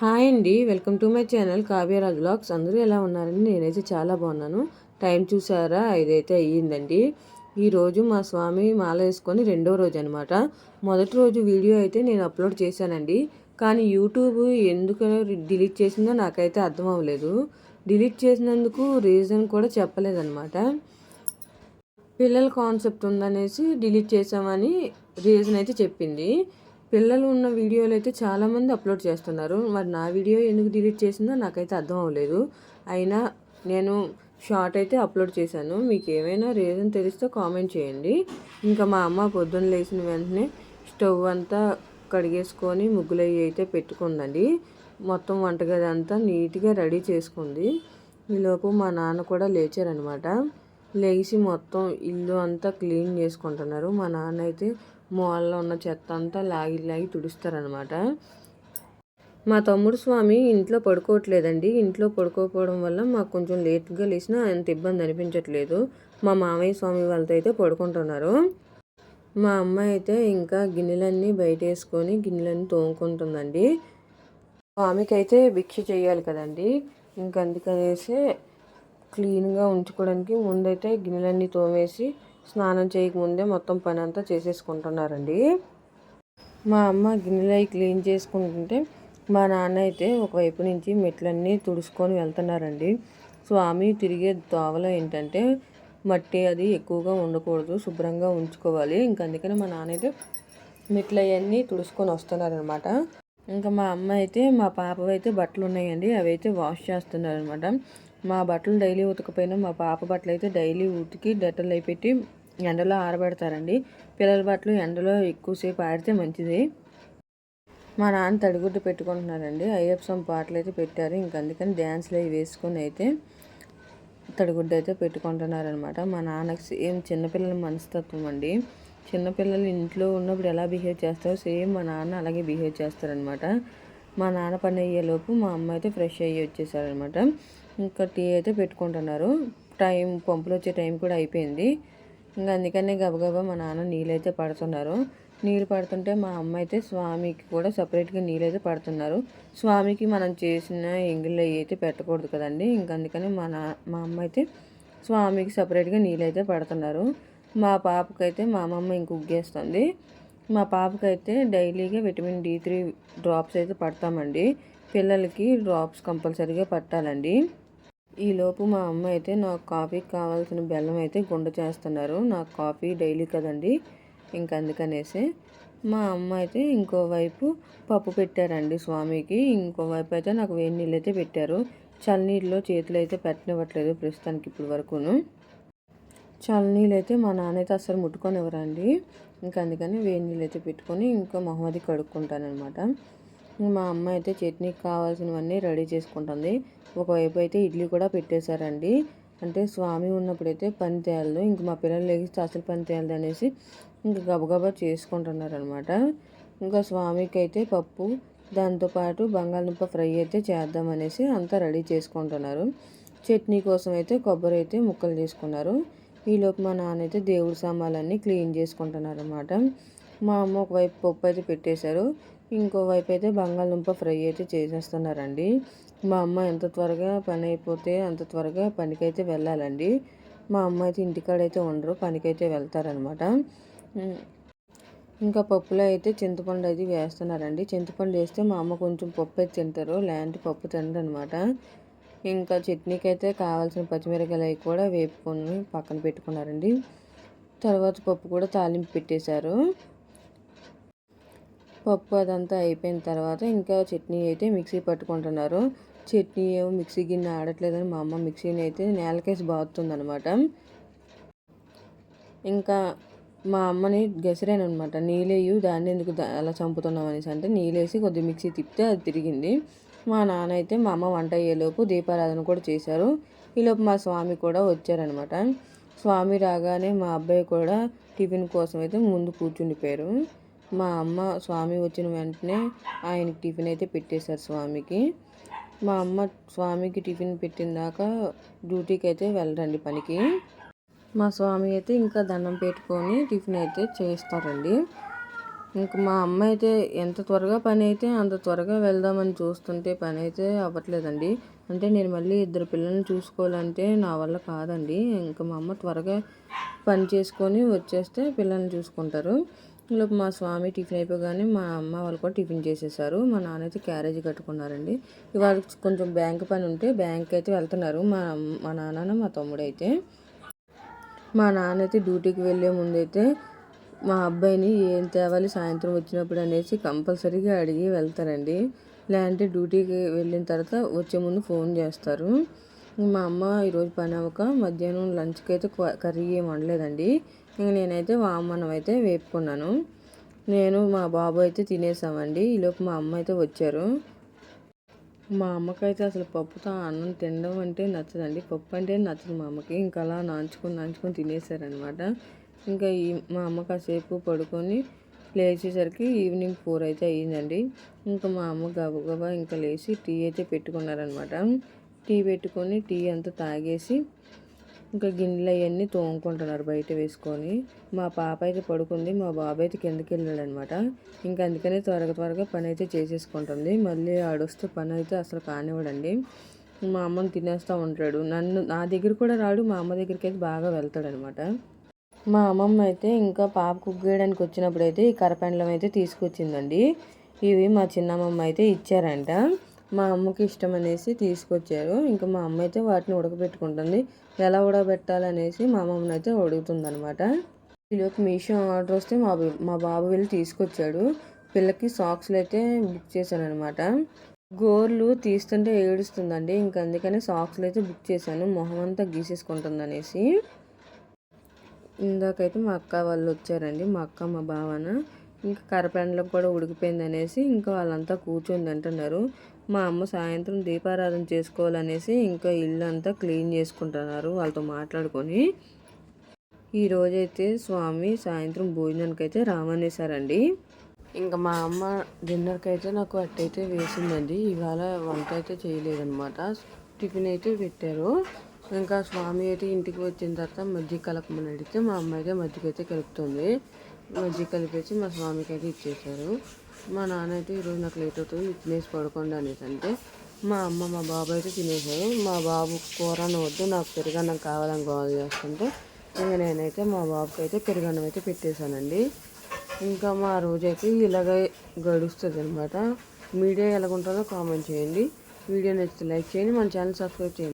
Hi అండి. Welcome to my channel Kavyaraj blogs. అందరూ ఎలా ఉన్నారని నేనైతే చాలా బాగున్నాను. టైం చూసారా? ఇదైతే అయ్యిందండి. ఈరోజు మా స్వామి మాల వేసుకొని రెండో రోజు అనమాట మొదటి రోజు వీడియో అయితే నేను అప్లోడ్ చేశానండి. కానీ యూట్యూబ్ ఎందుకు డిలీట్ చేసిందో నాకైతే అర్థం అవ్వలేదు. డిలీట్ చేసినందుకు రీజన్ కూడా చెప్పలేదన్నమాట. పిల్లల కాన్సెప్ట్ ఉందనేసి డిలీట్ చేసామని రీజన్ అయితే చెప్పింది. పిల్లలు ఉన్న వీడియోలు అయితే చాలామంది అప్లోడ్ చేస్తున్నారు. మరి నా వీడియో ఎందుకు డిలీట్ చేసిందో నాకైతే అర్థం అవ్వలేదు. అయినా నేను షార్ట్ అయితే అప్లోడ్ చేశాను. మీకు ఏమైనా రీజన్ తెలిస్తే కామెంట్ చేయండి. ఇంకా మా అమ్మ పొద్దున్న లేచిన వెంటనే స్టవ్ అంతా కడిగేసుకొని ముగ్గులు అవి అయితే పెట్టుకుందండి. మొత్తం వంటగది అంతా నీట్గా రెడీ చేసుకుంది. ఈలోపు మా నాన్న కూడా లేచారనమాట. లేచి మొత్తం ఇల్లు అంతా క్లీన్ చేసుకుంటున్నారు. మా నాన్న అయితే మాల్లో ఉన్న చెత్త అంతా లాగి లాగి తుడుస్తారనమాట మా తమ్ముడు స్వామి ఇంట్లో పడుకోవట్లేదండి. ఇంట్లో పడుకోకపోవడం వల్ల మాకు కొంచెం లేట్గా లేచినా అంత ఇబ్బంది అనిపించట్లేదు. మా మామయ్య స్వామి వాళ్ళతో అయితే పడుకుంటున్నారు. మా అమ్మాయి అయితే ఇంకా గిన్నెలన్నీ బయట వేసుకొని గిన్నెలన్నీ తోముకుంటుందండి. స్వామికి అయితే భిక్ష చేయాలి కదండి. ఇంక అందుకనేసి క్లీన్గా ఉంచుకోవడానికి ముందైతే గిన్నెలన్నీ తోమేసి స్నానం చేయకముందే మొత్తం పని అంతా చేసేసుకుంటున్నారండి. మా అమ్మ గిన్నెలు అవి క్లీన్ చేసుకుంటుంటే మా నాన్న అయితే ఒకవైపు నుంచి మెట్లన్నీ తుడుచుకొని వెళ్తున్నారండి. స్వామి తిరిగే దోవలో ఏంటంటే మట్టి అది ఎక్కువగా ఉండకూడదు శుభ్రంగా ఉంచుకోవాలి. ఇంకా అందుకని మా నాన్న అయితే మెట్లు అవన్నీ తుడుచుకొని వస్తున్నారనమాట. ఇంకా మా అమ్మ అయితే మా పాప అయితే బట్టలు ఉన్నాయండి అవి అయితే వాష్ చేస్తున్నారనమాట. మా బట్టలు డైలీ ఉతకపోయినా మా పాప బట్టలు అయితే డైలీ ఉతికి డెటల్ అయిపెట్టి ఎండలో ఆరబెడతారండి. పిల్లల బట్టలు ఎండలో ఎక్కువసేపు ఆడితే మంచిది. మా నాన్న తడిగుడ్డు పెట్టుకుంటున్నారండి. అయ్యప్పసం పాటలు అయితే పెట్టారు. ఇంక అందుకని డ్యాన్స్లు అవి వేసుకొని అయితే తడిగుడ్డు అయితే పెట్టుకుంటున్నారనమాట మా నాన్నకి సేమ్ చిన్నపిల్లల మనస్తత్వం అండి. చిన్నపిల్లలు ఇంట్లో ఉన్నప్పుడు ఎలా బిహేవ్ చేస్తారో సేమ్ మా నాన్న అలాగే బిహేవ్ చేస్తారనమాట మా నాన్న పని అయ్యేలోపు మా అమ్మ అయితే ఫ్రెష్ అయ్యి వచ్చేసారనమాట ఇంకా టీ అయితే పెట్టుకుంటున్నారు. టైం పంపులు వచ్చే టైం కూడా అయిపోయింది. ఇంకా అందుకనే గబగబా మా నాన్న నీళ్ళు అయితే పడుతున్నారు. నీళ్ళు పడుతుంటే మా అమ్మ అయితే స్వామికి కూడా సపరేట్గా నీళ్ళు అయితే పడుతున్నారు. స్వామికి మనం చేసిన ఎంగిళ్ళు అయితే పెట్టకూడదు కదండి. ఇంకా అందుకని మా నా మా అమ్మ అయితే స్వామికి సపరేట్గా నీళ్ళు అయితే పడుతున్నారు. మా పాపకైతే మా అమ్మమ్మ ఇంక ఉగ్గేస్తుంది. మా పాపకైతే డైలీగా విటమిన్ డి త్రీ డ్రాప్స్ అయితే పడతామండి. పిల్లలకి డ్రాప్స్ కంపల్సరీగా పట్టాలండి. ఈలోపు మా అమ్మ అయితే నాకు కాఫీకి కావాల్సిన బెల్లం అయితే గుండ చేస్తున్నారు. నాకు కాఫీ డైలీ కదండి ఇంక అందుకనేసి. మా అమ్మ అయితే ఇంకోవైపు పప్పు పెట్టారండి స్వామికి. ఇంకోవైపు అయితే నాకు వేడి నీళ్ళు అయితే పెట్టారు. చల్లనీళ్ళలో చేతులు అయితే పెట్టనివ్వట్లేదు ప్రస్తుతానికి ఇప్పుడు వరకును. చల్లనీళ్ళు అయితే మా నాన్న అయితే అస్సలు ముట్టుకొని ఇవ్వరండి ఇంకా అందుకని వేడి నీళ్ళు అయితే పెట్టుకొని ఇంకా మొహమ్మది కడుక్కుంటానమాట మా అమ్మ అయితే చట్నీకి కావాల్సినవన్నీ రెడీ చేసుకుంటుంది. ఒకవైపు అయితే ఇడ్లీ కూడా పెట్టేశారండి. అంటే స్వామి ఉన్నప్పుడైతే పని తేయాలి ఇంక మా పిల్లలు లేగిస్తే అసలు పని తేయాలి అనేసి ఇంక గబగబా చేసుకుంటున్నారు అనమాట ఇంకా స్వామికి అయితే పప్పు దాంతోపాటు బంగాళదుంప ఫ్రై అయితే చేద్దామనేసి అంతా రెడీ చేసుకుంటున్నారు. చట్నీ కోసం అయితే కొబ్బరి అయితే ముక్కలు చేసుకున్నారు. ఈలోపు మా నాన్న అయితే దేవుడి సామాన్లన్నీ క్లీన్ చేసుకుంటున్నారు అన్నమాట మా అమ్మ ఒకవైపు పప్పు అయితే పెట్టేశారు. ఇంకోవైపు అయితే బంగాళదుంప ఫ్రై అయితే చేసేస్తున్నారండి. మా అమ్మ ఎంత త్వరగా పని అయిపోతే అంత త్వరగా పనికైతే వెళ్ళాలండి. మా అమ్మ అయితే ఇంటికాడైతే ఉండరు పనికైతే వెళ్తారనమాట. ఇంకా పప్పులో అయితే చింతపండు అది వేస్తున్నారండి. చింతపండు వేస్తే మా అమ్మ కొంచెం పప్పు అయితే తింటారు లేదంటే పప్పు తినరు అనమాట ఇంకా చట్నీకి అయితే కావాల్సిన పచ్చిమిరకాయలు అవి కూడా వేపుకొని పక్కన పెట్టుకున్నారండి. తర్వాత పప్పు కూడా తాలింపు పెట్టేశారు. పప్పు అదంతా అయిపోయిన తర్వాత ఇంకా చట్నీ అయితే మిక్సీ పట్టుకుంటున్నారు. చట్నీ ఏమో మిక్సీ గిన్నె ఆడట్లేదని మా అమ్మ మిక్సీని అయితే నేలకేసి బాగుతుంది అనమాట ఇంకా మా అమ్మని గసిరాను అనమాట నీళ్ళేయు దాన్ని ఎందుకు అలా చంపుతున్నాం అనేసి అంటే నీళ్ళేసి కొద్దిగా మిక్సీ తిప్పితే అది తిరిగింది. మా నాన్న అయితే మా అమ్మ వంట అయ్యేలోపు దీపారాధన కూడా చేశారు. ఈలోపు మా స్వామి కూడా వచ్చారనమాట స్వామి రాగానే మా అబ్బాయి కూడా టిఫిన్ కోసం అయితే ముందు కూర్చుండిపోయారు. మా అమ్మ స్వామి వచ్చిన వెంటనే ఆయనకి టిఫిన్ అయితే పెట్టేశారు స్వామికి. మా అమ్మ స్వామికి టిఫిన్ పెట్టిన దాకా డ్యూటీకి అయితే వెళ్ళరండి పనికి. మా స్వామి అయితే ఇంకా దండం పెట్టుకొని టిఫిన్ అయితే చేస్తారండి. ఇంక మా అమ్మ అయితే ఎంత త్వరగా పని అయితే అంత త్వరగా వెళ్దామని చూస్తుంటే పని అయితే అవ్వట్లేదండి. అంటే నేను మళ్ళీ ఇద్దరు పిల్లల్ని చూసుకోవాలంటే నా వల్ల కాదండి. ఇంకా మా అమ్మ త్వరగా పని చేసుకొని వచ్చేస్తే పిల్లల్ని చూసుకుంటారు. లోపు మా స్వామి టిఫిన్ అయిపోగానే మా అమ్మ వాళ్ళు కూడా టిఫిన్ చేసేసారు. మా నాన్న అయితే క్యారేజీ కట్టుకున్నారండి. ఇవాళ కొంచెం బ్యాంక్ పని ఉంటే బ్యాంక్ అయితే వెళ్తున్నారు. మా మా నాన్న మా తమ్ముడు అయితే మా నాన్న అయితే డ్యూటీకి వెళ్ళే ముందైతే మా అబ్బాయిని ఏం తేవాలి సాయంత్రం వచ్చినప్పుడు అనేసి కంపల్సరీగా అడిగి వెళ్తారండి. లేదంటే డ్యూటీకి వెళ్ళిన తర్వాత వచ్చే ముందు ఫోన్ చేస్తారు. మా అమ్మ ఈరోజు పని అవ్వక మధ్యాహ్నం లంచ్కి అయితే కర్రీ ఏం వండలేదండి. ఇంక నేనైతే వామనం అయితే వేపుకున్నాను. నేను మా బాబు అయితే తినేసామండి. ఈలోపు మా అమ్మ అయితే వచ్చారు. మా అమ్మకైతే అసలు పప్పుతో అన్నం తినడం అంటే నచ్చదండి. పప్పు అంటే నచ్చదు మా అమ్మకి. ఇంకా అలా నాంచుకొని నాంచుకొని తినేసారనమాట ఇంకా ఈ మా అమ్మ కాసేపు పడుకొని లేచేసరికి ఈవినింగ్ ఫోర్ అయితే అయ్యిందండి ఇంకా మా అమ్మ గబగబా ఇంకా లేచి టీ అయితే పెట్టుకున్నారనమాట టీ పెట్టుకొని టీ అంతా తాగేసి ఇంకా గిన్నెలు అవన్నీ తోముకుంటున్నారు బయట వేసుకొని. మా పాప అయితే పడుకుంది మా బాబు అయితే కిందకి వెళ్ళాడు అనమాట ఇంకా అందుకనే త్వరగా త్వరగా పని అయితే చేసేసుకుంటుంది. మళ్ళీ ఆడొస్తే పని అయితే అసలు కానివ్వడండి. మా అమ్మని తినేస్తూ ఉంటాడు. నన్ను నా దగ్గర కూడా రాడు మా అమ్మ దగ్గరికి అయితే బాగా వెళ్తాడనమాట. మా అమ్మమ్మ అయితే ఇంకా పాప కుగ్గేయడానికి వచ్చినప్పుడు అయితే ఈ కరపెండలం అయితే తీసుకొచ్చిందండి. ఇవి మా చిన్నమ్మమ్మ అయితే ఇచ్చారంట. మా అమ్మకి ఇష్టం అనేసి తీసుకొచ్చారు. ఇంకా మా అమ్మ అయితే వాటిని ఉడకబెట్టుకుంటుంది. ఎలా ఉడకబెట్టాలనేసి మా అమ్మమ్మని అయితే అడుగుతుంది అనమాట ఈలోపు మీషో ఆర్డర్ వస్తే మా మా బాబు వెళ్ళి తీసుకొచ్చాడు. పిల్లకి సాక్స్లు అయితే బుక్ చేశాను అనమాట గోర్లు తీస్తుంటే ఏడుస్తుందండి. ఇంకా అందుకని సాక్స్లు అయితే బుక్ చేశాను. మొహం అంతా గీసేసుకుంటుంది అనేసి ఇందాకైతే మా అక్క వాళ్ళు వచ్చారండి. మా అక్క మా బావన. ఇంకా కరపెండలకు కూడా ఉడికిపోయింది అనేసి ఇంకా వాళ్ళంతా కూర్చొని తింటున్నారు. మా అమ్మ సాయంత్రం దీపారాధన చేసుకోవాలనేసి ఇంకా ఇల్లు అంతా క్లీన్ చేసుకుంటున్నారు వాళ్ళతో మాట్లాడుకొని. ఈ రోజైతే స్వామి సాయంత్రం భోజనానికి అయితే రామనేశారండి. ఇంకా మా అమ్మ డిన్నర్కి అయితే నాకు అట్టయితే వేసిందండి. ఇవాళ వంట అయితే చేయలేదన్నమాట. టిఫిన్ అయితే పెట్టారు. ఇంకా స్వామి అయితే ఇంటికి వచ్చిన తర్వాత మజ్జిగ కలపమని అడిగితే మా అమ్మ అయితే మజ్జిగ అయితే కలుపుతుంది. మజ్జిగ కలిపేసి మా స్వామికి అయితే ఇచ్చేసారు మా నాన్న అయితే ఈరోజు నాకు లేట్ అవుతుంది తినేసి పడుకోండి అనేసి అంటే మా అమ్మ మా బాబు అయితే తినేసారు మా బాబు కూరను వద్దు నాకు పెరుగన్నం కావాలని గోల్ చేస్తుంటే ఇంకా నేనైతే మా బాబుకి అయితే పెరుగన్నం అయితే పెట్టేశానండి. ఇంకా మా రోజైతే ఇలాగ గడుస్తుంది అనమాట మీడియా ఎలాగుంటుందో కామెంట్ చేయండి. వీడియో నచ్చితే లైక్ చేయండి మన ఛానల్ సబ్స్క్రైబ్ చేయండి.